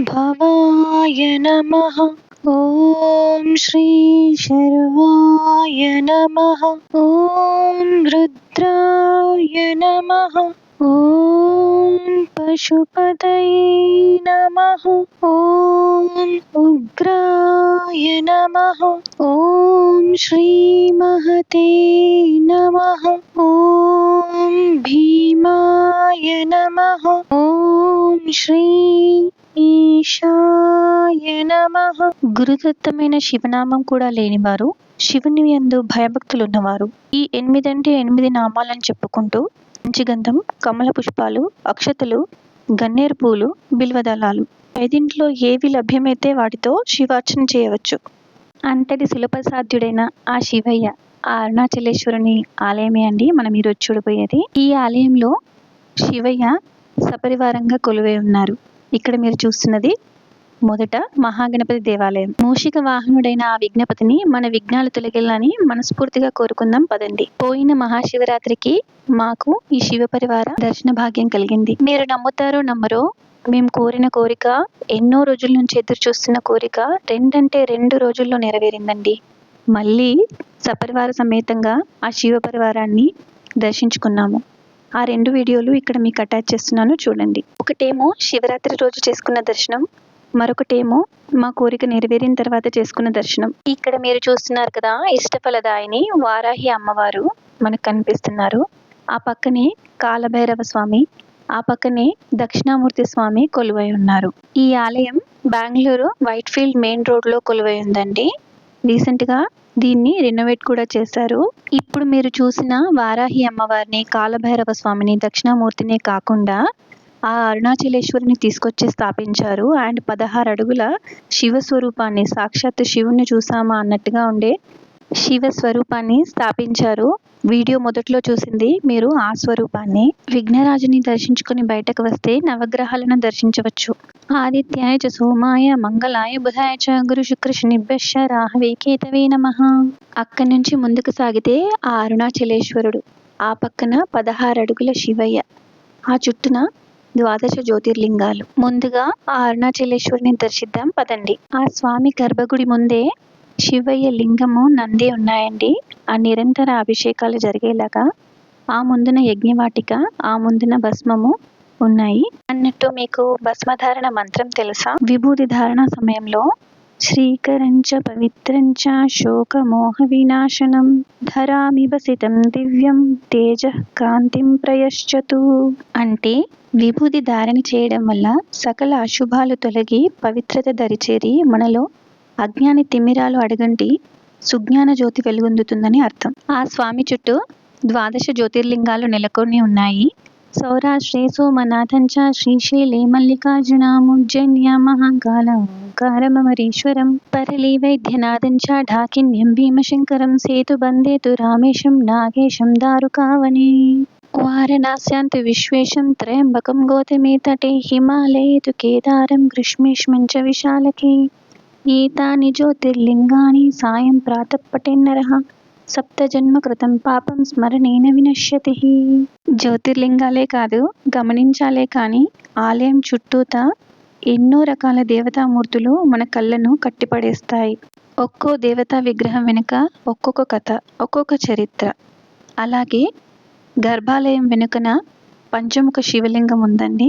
भवाय नमः। ॐ श्री शर्वाय नमः। ॐ रुद्राय नमः। ॐ पशुपतये नमः। ॐ उग्राय नमः। ॐ श्रीमहते గురుదత్తమైన శివనామం కూడా లేనివారు శివుని యందు భయభక్తులు ఉన్నవారు ఈ ఎనిమిదంటే ఎనిమిది నామాలను చెప్పుకుంటూ పంచగంధం కమల పుష్పాలు అక్షతలు గన్నేరు పూలు బిల్వదళాలు. ఐదింట్లో ఏవి లభ్యమైతే వాటితో శివార్చన చేయవచ్చు. అంతటి సులభసాధ్యుడైన ఆ శివయ్య ఆ అరుణాచలేశ్వరుని ఆలయమే అండి మనం ఈరోజు చూడబోయేది. ఈ ఆలయంలో శివయ్య సపరివారంగా కొలువై ఉన్నారు. ఇక్కడ మీరు చూస్తున్నది మొదట మహాగణపతి దేవాలయం. మూషిక వాహనుడైన ఆ విజ్ఞపతిని మన విఘ్నాలు తొలగిల్లని మనస్ఫూర్తిగా కోరుకుందాం పదండి. పోయిన మహాశివరాత్రికి మాకు ఈ శివ పరివార దర్శన భాగ్యం కలిగింది. మీరు నమ్ముతారో నమ్మరో మేము కోరిన కోరిక ఎన్నో రోజుల నుంచి ఎదురు చూస్తున్న కోరిక రెండంటే రెండు రోజుల్లో నెరవేరిందండి. మళ్ళీ సపరివార సమేతంగా ఆ శివ పరివారాన్ని దర్శించుకున్నాము. ఆ రెండు వీడియోలు ఇక్కడ మీకు అటాచ్ చేస్తున్నాను చూడండి. ఒకటేమో శివరాత్రి రోజు చేసుకున్న దర్శనం మరొకటేమో మా కోరిక నెరవేరిన తర్వాత చేసుకున్న దర్శనం. ఇక్కడ మీరు చూస్తున్నారు కదా ఇష్టఫలదాయిని వారాహి అమ్మవారు మనకు కనిపిస్తున్నారు. ఆ పక్కనే కాలభైరవ స్వామి ఆ పక్కనే దక్షిణామూర్తి స్వామి కొలువై ఉన్నారు. ఈ ఆలయం బెంగళూరు వైట్ ఫీల్డ్ మెయిన్ రోడ్లో కొలువై ఉందండి. రీసెంట్గా దీన్ని రెనోవేట్ కూడా చేశారు. ఇప్పుడు మీరు చూసిన వారాహి అమ్మవారిని కాలభైరవ స్వామిని దక్షిణామూర్తిని కాకుండా ఆ అరుణాచలేశ్వరిని తీసుకొచ్చి స్థాపించారు. అండ్ పదహారు అడుగుల శివ స్వరూపాన్ని సాక్షాత్ శివుని చూసామా అన్నట్టుగా ఉండే శివ స్వరూపాన్ని స్థాపించారు. వీడియో మొదట్లో చూసింది మీరు ఆ స్వరూపాన్ని. విఘ్నరాజుని దర్శించుకుని బయటకు వస్తే నవగ్రహాలను దర్శించవచ్చు. ఆదిత్యాయ చ సోమాయ మంగళాయ బుధాయ చ గురు శుక్ర శనిభ్యశ రాహవే కేతవే నమ. అక్కడి నుంచి ముందుకు సాగితే ఆ అరుణాచలేశ్వరుడు. ఆ పక్కన పదహారు అడుగుల శివయ్య. ఆ చుట్టూన ద్వాదశ జ్యోతిర్లింగాలు. ముందుగా ఆ అరుణాచలేశ్వరిని దర్శిద్దాం పదండి. ఆ స్వామి గర్భగుడి ముందే శివయ్య లింగము నంది ఉన్నాయండి. ఆ నిరంతర అభిషేకాలు జరిగేలాగా ఆ ముందున యజ్ఞవాటిక ఆ ముందున భస్మము ఉన్నాయి. అన్నట్టు మీకు భస్మధారణ మంత్రం తెలుసా? విభూతి ధారణ సమయంలో శ్రీకరంచ పవిత్రంచ శోకమోహ వినాశనం ధరామివ సితం దివ్యం తేజ కాంతిం ప్రయశ్చతు అంటే విభూతి ధారణ చేయడం వల్ల సకల అశుభాలు తొలగి పవిత్రత దరిచేరి మనలో అజ్ఞాని తిమ్మిరాలు అడగంటి సుజ్ఞాన జ్యోతి వెలుగొందుతుందని అర్థం. ఆ స్వామి చుట్టూ ద్వాదశ జ్యోతిర్లింగాలు నెలకొని ఉన్నాయి. సౌరాష్ట్రే సోమనాథంచ శ్రీశైలే మల్లికార్జునముజ్జన్య మహాకాల ఓంకారమరీశ్వరం పరళి వైద్యనాథంచ ఢాకిన్యం భీమశంకరం సేతుబందే తు రామేశం నాగేశం దారుకావనే వారణాస్యాంతు విశ్వేశం త్రయంబకం గౌతమే తటే హిమాలయే తు కేదారం గ్రీష్మేష్మం చ విశాలకే ఏతాని జ్యోతిర్లింగాని సాయం ప్రాతః పటేన్నరః సప్తజన్మ కృతం పాపం స్మరణేన వినశ్యతి. జ్యోతిర్లింగాలే కాదు గమనించాలే కానీ ఆలయం చుట్టూత ఎన్నో రకాల దేవతామూర్తులు మన కళ్ళను కట్టిపడేస్తాయి. ఒక్కో దేవతా విగ్రహం వెనుక ఒక్కొక్క కథ ఒక్కొక్క చరిత్ర. అలాగే గర్భాలయం వెనుకన పంచముఖ శివలింగం ఉందండి.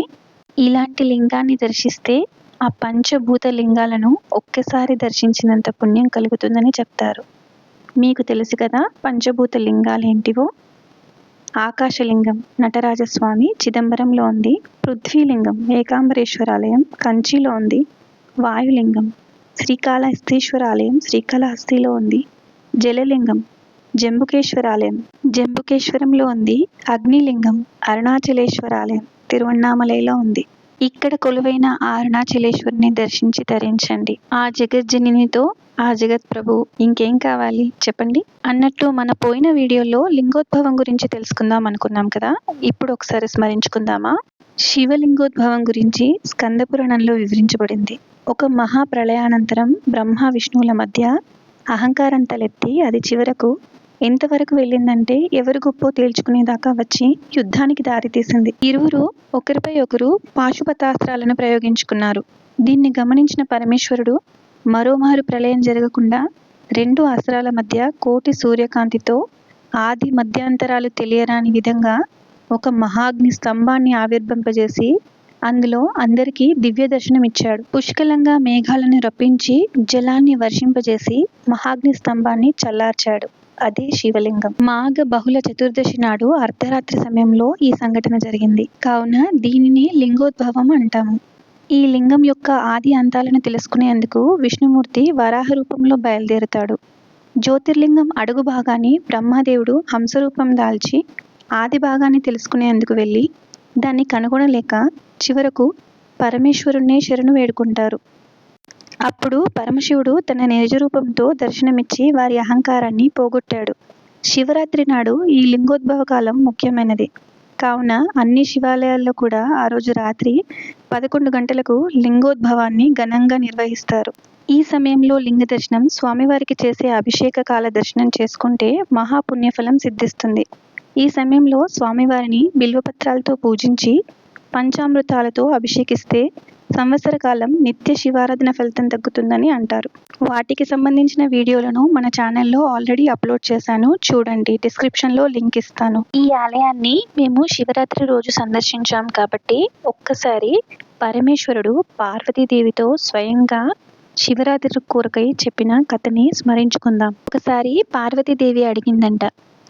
ఇలాంటి లింగాన్ని దర్శిస్తే ఆ పంచభూత లింగాలను ఒక్కసారి దర్శించినంత పుణ్యం కలుగుతుందని చెప్తారు. మీకు తెలుసు కదా పంచభూత లింగాలు ఏంటివో ఆకాశలింగం నటరాజస్వామి చిదంబరంలో ఉంది పృథ్వీలింగం ఏకాంబరేశ్వరాలయం కంచిలో ఉంది వాయులింగం శ్రీకాళహస్తీశ్వరాలయం శ్రీకాళహస్తిలో ఉంది జలలింగం జంబుకేశ్వరాలయం జంబుకేశ్వరంలో ఉంది అగ్నిలింగం అరుణాచలేశ్వరాలయం తిరువണ്ണామలైలో ఉంది. ఇక్కడ కొలువైన ఆ అరుణాచలేశ్వరిని దర్శించి తరించండి. ఆ జగజ్జనినితో ఆ జగత్ ప్రభు ఇంకేం కావాలి? చెప్పండి. అన్నట్టు మన పోయిన వీడియోలో లింగోద్భవం గురించి తెలుసుకుందాం అనుకున్నాం కదా? ఇప్పుడు ఒకసారి స్మరించుకుందామా? శివలింగోద్భవం గురించి స్కంద పురాణంలో వివరించబడింది. ఒక మహాప్రళయానంతరం బ్రహ్మ విష్ణువుల మధ్య అహంకారం తలెత్తి అది చివరకు ఎంతవరకు వెళ్ళిందంటే ఎవరు గొప్పో తేల్చుకునేదాకా వచ్చి యుద్ధానికి దారితీసింది. ఇరువురు ఒకరిపై ఒకరు పాశుపతాస్త్రాలను ప్రయోగించుకున్నారు. దీన్ని గమనించిన పరమేశ్వరుడు మరోమారు ప్రళయం జరగకుండా రెండు అస్త్రాల మధ్య కోటి సూర్యకాంతితో ఆది మధ్యాంతరాలు తెలియరాని విధంగా ఒక మహాగ్ని స్తంభాన్ని ఆవిర్భింపజేసి అందులో అందరికీ దివ్య దర్శనం ఇచ్చాడు. పుష్కలంగా మేఘాలను రప్పించి జలాన్ని వర్షింపజేసి మహాగ్ని స్తంభాన్ని చల్లార్చాడు. అదే శివలింగం. మాఘ బహుళ చతుర్దశి నాడు అర్ధరాత్రి సమయంలో ఈ సంఘటన జరిగింది. కావున దీనిని లింగోద్భవం అంటాము. ఈ లింగం యొక్క ఆది అంతాలను తెలుసుకునేందుకు విష్ణుమూర్తి వరాహ రూపంలో బయలుదేరుతాడు. జ్యోతిర్లింగం అడుగు భాగాన్ని బ్రహ్మదేవుడు హంసరూపం దాల్చి ఆది భాగాన్ని తెలుసుకునేందుకు వెళ్ళి దాన్ని కనుగొనలేక చివరకు పరమేశ్వరుణ్ణే శరణు వేడుకుంటారు. అప్పుడు పరమశివుడు తన నిజరూపంతో దర్శనమిచ్చి వారి అహంకారాన్ని పోగొట్టాడు. శివరాత్రి నాడు ఈ లింగోద్భవ కాలం ముఖ్యమైనది. కావున అన్ని శివాలయాల్లో కూడా ఆ రోజు రాత్రి పదకొండు గంటలకు లింగోద్భవాన్ని ఘనంగా నిర్వహిస్తారు. ఈ సమయంలో లింగ దర్శనం స్వామివారికి చేసే అభిషేక కాల దర్శనం చేసుకుంటే మహాపుణ్యఫలం సిద్ధిస్తుంది. ఈ సమయంలో స్వామివారిని బిల్వపత్రాలతో పూజించి పంచామృతాలతో అభిషేకిస్తే సంవత్సర కాలం నిత్య శివారాధన ఫలితం తగ్గుతుందని అంటారు. వాటికి సంబంధించిన వీడియోలను మన ఛానల్లో ఆల్రెడీ అప్లోడ్ చేశాను. చూడండి డిస్క్రిప్షన్లో లింక్ ఇస్తాను. ఈ ఆలయాన్ని మేము శివరాత్రి రోజు సందర్శించాం కాబట్టి ఒక్కసారి పరమేశ్వరుడు పార్వతీదేవితో స్వయంగా శివరాత్రి కోరకై చెప్పిన కథని స్మరించుకుందాం. ఒకసారి పార్వతీదేవి అడిగిందంట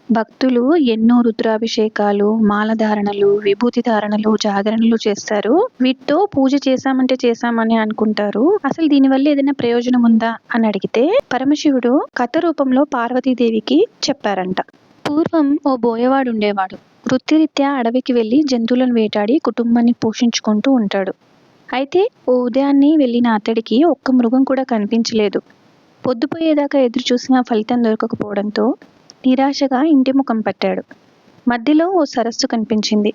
భక్తులు ఎన్నో రుద్రాభిషేకాలు మాలధారణలు విభూతి ధారణలు జాగరణలు చేస్తారు. వీటితో పూజ చేశామంటే చేశామని అనుకుంటారు. అసలు దీనివల్ల ఏదైనా ప్రయోజనం ఉందా అని అడిగితే పరమశివుడు కథ రూపంలో పార్వతీదేవికి చెప్పారంట. పూర్వం ఓ బోయవాడు ఉండేవాడు. వృత్తిరీత్యా అడవికి వెళ్ళి జంతువులను వేటాడి కుటుంబాన్ని పోషించుకుంటూ ఉంటాడు. అయితే ఓ ఉదయాన్నే వెళ్ళిన అతడికి ఒక్క మృగం కూడా కనిపించలేదు. పొద్దుపోయేదాకా ఎదురు చూసిన ఫలితం దొరకకపోవడంతో నిరాశగా ఇంటి ముఖం పట్టాడు. మధ్యలో ఓ సరస్సు కనిపించింది.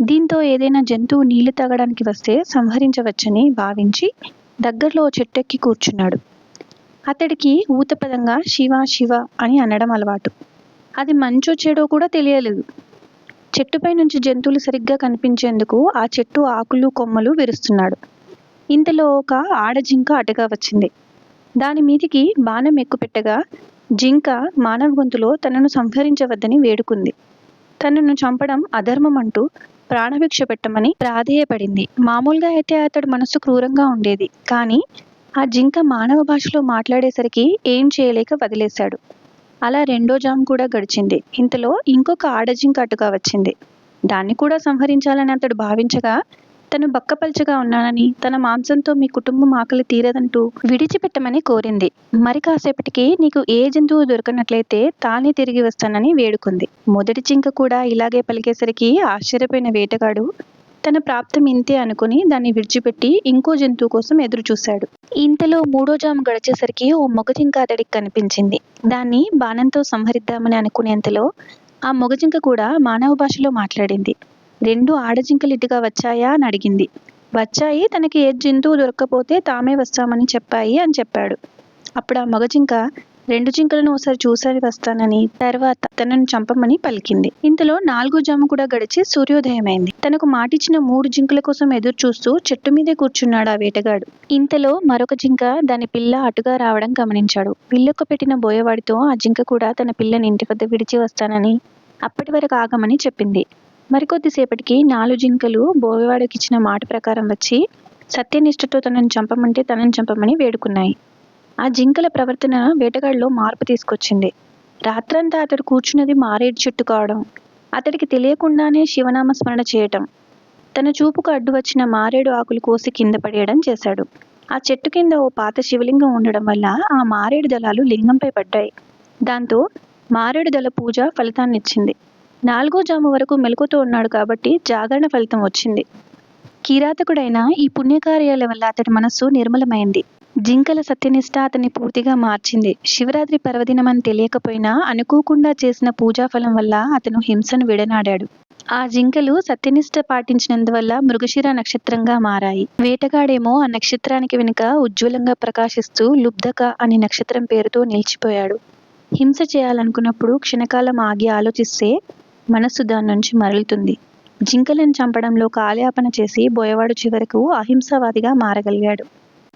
దీంతో ఏదైనా జంతువు నీళ్ళు తాగడానికి వస్తే సంహరించవచ్చని భావించి దగ్గరలో ఓ చెట్టెక్కి కూర్చున్నాడు. అతడికి ఊతపదంగా శివ శివ అని అనడం అలవాటు. అది మంచో చెడో కూడా తెలియలేదు. చెట్టుపై నుంచి జంతువులు సరిగ్గా కనిపించేందుకు ఆ చెట్టు ఆకులు కొమ్మలు విరుస్తున్నాడు. ఇంతలో ఒక ఆడజింక అటుగా వచ్చింది. దాని మీదికి బాణం ఎక్కుపెట్టగా జింక మానవ గొంతులో తనను సంహరించవద్దని వేడుకుంది. తనను చంపడం అధర్మం అంటూ ప్రాణభిక్ష పెట్టమని ప్రాధేయపడింది. మామూలుగా అయితే అతడు మనసు క్రూరంగా ఉండేది. కానీ ఆ జింక మానవ భాషలో మాట్లాడేసరికి ఏం చేయలేక వదిలేశాడు. అలా రెండో జామ్ కూడా గడిచింది. ఇంతలో ఇంకొక ఆడజింక అటుగా వచ్చింది. దాన్ని కూడా సంహరించాలని అతడు భావించగా తను బక్కపల్చగా ఉన్నానని తన మాంసంతో మీ కుటుంబం ఆకలి తీరదంటూ విడిచిపెట్టమని కోరింది. మరి కాసేపటికి నీకు ఏ జంతువు దొరకనట్లయితే తానే తిరిగి వస్తానని వేడుకుంది. మొదటి జింక కూడా ఇలాగే పలికేసరికి ఆశ్చర్యపోయిన వేటగాడు తన ప్రాప్తం ఇంతే అనుకుని దాన్ని విడిచిపెట్టి ఇంకో జంతువు కోసం ఎదురు చూశాడు ఇంతలో మూడో జాము గడిచేసరికి ఓ మొగజింక అతడికి కనిపించింది. దాన్ని బాణంతో సంహరిద్దామని అనుకునేంతలో ఆ మొగజింక కూడా మానవ భాషలో మాట్లాడింది. రెండు ఆడజింకలు ఇటుగా వచ్చాయా అని అడిగింది. వచ్చాయి తనకి ఏ జంతువు దొరక్కపోతే తామే వస్తామని చెప్పాయి అని చెప్పాడు. అప్పుడు ఆ మగజింక రెండు జింకలను ఒకసారి చూసారి వస్తానని తర్వాత తనను చంపమని పలికింది. ఇంతలో నాలుగో జాము కూడా గడిచి సూర్యోదయమైంది. తనకు మాటిచ్చిన మూడు జింకల కోసం ఎదురు చూస్తూ చెట్టు మీదే కూర్చున్నాడు ఆ వేటగాడు. ఇంతలో మరొక జింక దాని పిల్ల అటుగా రావడం గమనించాడు. పిల్లకు పెట్టిన బోయవాడితో ఆ జింక కూడా తన పిల్లని ఇంటి వద్ద విడిచి వస్తానని అప్పటి వరకు ఆగమని చెప్పింది. మరికొద్దిసేపటికి నాలుగు జింకలు బోయవాడికి ఇచ్చిన మాట ప్రకారం వచ్చి సత్యనిష్టతో తనను చంపమంటే తనను చంపమని వేడుకున్నాయి. ఆ జింకల ప్రవర్తన వేటగాడిలో మార్పు తీసుకొచ్చింది. రాత్రంతా అతడు కూర్చున్నది మారేడు చెట్టు కావడం అతడికి తెలియకుండానే శివనామ స్మరణ చేయటం తన చూపుకు అడ్డు వచ్చిన మారేడు ఆకులు కోసి కింద పడేయడం చేశాడు. ఆ చెట్టు కింద ఓ పాత శివలింగం ఉండడం వల్ల ఆ మారేడు దళాలు లింగంపై పడ్డాయి. దాంతో మారేడు దళ పూజ ఫలితాన్నిచ్చింది. నాలుగో జాము వరకు మెలుకుతూ ఉన్నాడు కాబట్టి జాగరణ ఫలితం వచ్చింది. కిరాతకుడైన ఈ పుణ్యకార్యాల వల్ల అతడి మనస్సు నిర్మలమైంది. జింకల సత్యనిష్ట అతన్ని పూర్తిగా మార్చింది. శివరాత్రి పర్వదినం అని తెలియకపోయినా అనుకోకుండా చేసిన పూజాఫలం వల్ల అతను హింసను విడనాడాడు. ఆ జింకలు సత్యనిష్ట పాటించినందువల్ల మృగశిర నక్షత్రంగా మారాయి. వేటగాడేమో ఆ నక్షత్రానికి వెనుక ఉజ్వలంగా ప్రకాశిస్తూ లుబ్ధక అనే నక్షత్రం పేరుతో నిలిచిపోయాడు. హింస చేయాలనుకున్నప్పుడు క్షణకాలం ఆగి ఆలోచిస్తే మనస్సు దాని నుంచి మరలుతుంది. జింకలను చంపడంలో కాలయాపన చేసి బోయవాడు చివరకు అహింసావాదిగా మారగలిగాడు.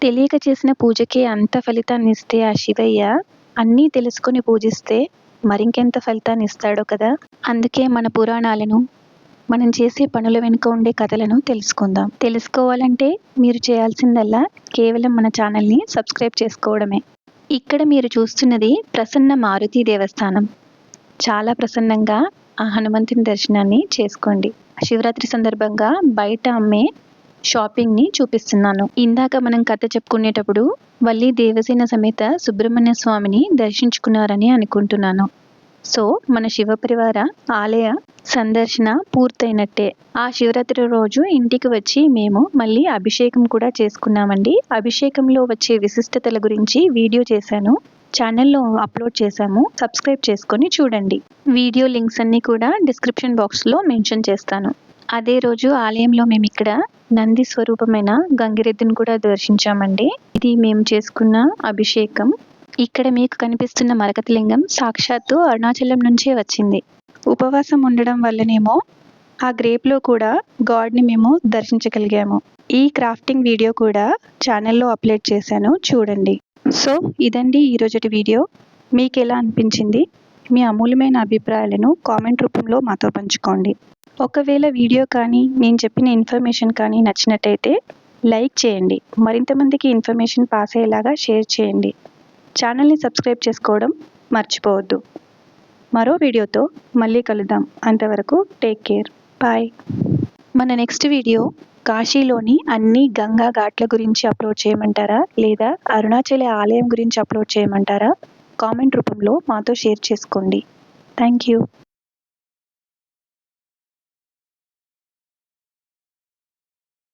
తెలియక చేసిన పూజకే అంత ఫలితాన్ని ఇస్తే ఆ శివయ్య? అన్నీ తెలుసుకొని పూజిస్తే మరింకెంత ఫలితాన్ని ఇస్తాడో కదా? అందుకే మన పురాణాలను మనం చేసే పనుల వెనుక ఉండే కథలను తెలుసుకుందాం. తెలుసుకోవాలంటే మీరు చేయాల్సిందల్లా కేవలం మన ఛానల్ని సబ్స్క్రైబ్ చేసుకోవడమే. ఇక్కడ మీరు చూస్తున్నది ప్రసన్న మారుతి దేవస్థానం. చాలా ప్రసన్నంగా ఆ హనుమంతుని దర్శనాన్ని చేసుకోండి. శివరాత్రి సందర్భంగా బయట అమ్మే షాపింగ్ని చూపిస్తున్నాను. ఇందాక మనం కథ చెప్పుకునేటప్పుడు వల్లి దేవసేన సమేత సుబ్రహ్మణ్య స్వామిని దర్శించుకున్నారని అనుకుంటున్నాను. సో మన శివ పరివార ఆలయ సందర్శన పూర్తయినట్టే. ఆ శివరాత్రి రోజు ఇంటికి వచ్చి మేము మళ్ళీ అభిషేకం కూడా చేసుకున్నామండి. అభిషేకంలో వచ్చే విశిష్టతల గురించి వీడియో చేశాను. ఛానల్లో అప్లోడ్ చేశాము. సబ్స్క్రైబ్ చేసుకొని చూడండి. వీడియో లింక్స్ అన్నీ కూడా డిస్క్రిప్షన్ బాక్స్లో మెన్షన్ చేస్తాను. అదే రోజు ఆలయంలో మేము ఇక్కడ నంది స్వరూపమైన గంగిరెద్దును కూడా దర్శించామండి. ఇది మేము చేసుకున్న అభిషేకం. ఇక్కడ మీకు కనిపిస్తున్న మరకతి లింగం సాక్షాత్తు అరుణాచలం నుంచే వచ్చింది. ఉపవాసం ఉండడం వల్లనేమో ఆ గ్రేప్లో కూడా గాడ్ని మేము దర్శించగలిగాము. ఈ క్రాఫ్టింగ్ వీడియో కూడా ఛానల్లో అప్లోడ్ చేశాను. చూడండి. సో ఇదండి ఈరోజటి వీడియో. మీకు ఎలా అనిపించింది? మీ అమూల్యమైన అభిప్రాయాలను కామెంట్ రూపంలో మాతో పంచుకోండి. ఒకవేళ వీడియో కానీ నేను చెప్పిన ఇన్ఫర్మేషన్ కానీ నచ్చినట్టయితే లైక్ చేయండి. మరింత మందికి ఇన్ఫర్మేషన్ పాస్ అయ్యేలాగా షేర్ చేయండి. ఛానల్ని సబ్స్క్రైబ్ చేసుకోవడం మర్చిపోవద్దు. మరో వీడియోతో మళ్ళీ కలుద్దాం. అంతవరకు టేక్ కేర్. బాయ్. మన నెక్స్ట్ వీడియో కాశీలోని అన్ని గంగా ఘాట్ల గురించి అప్లోడ్ చేయమంటారా? లేదా అరుణాచల ఆలయం గురించి అప్లోడ్ చేయమంటారా? కామెంట్ రూపంలో మాతో షేర్ చేసుకోండి. Thank you.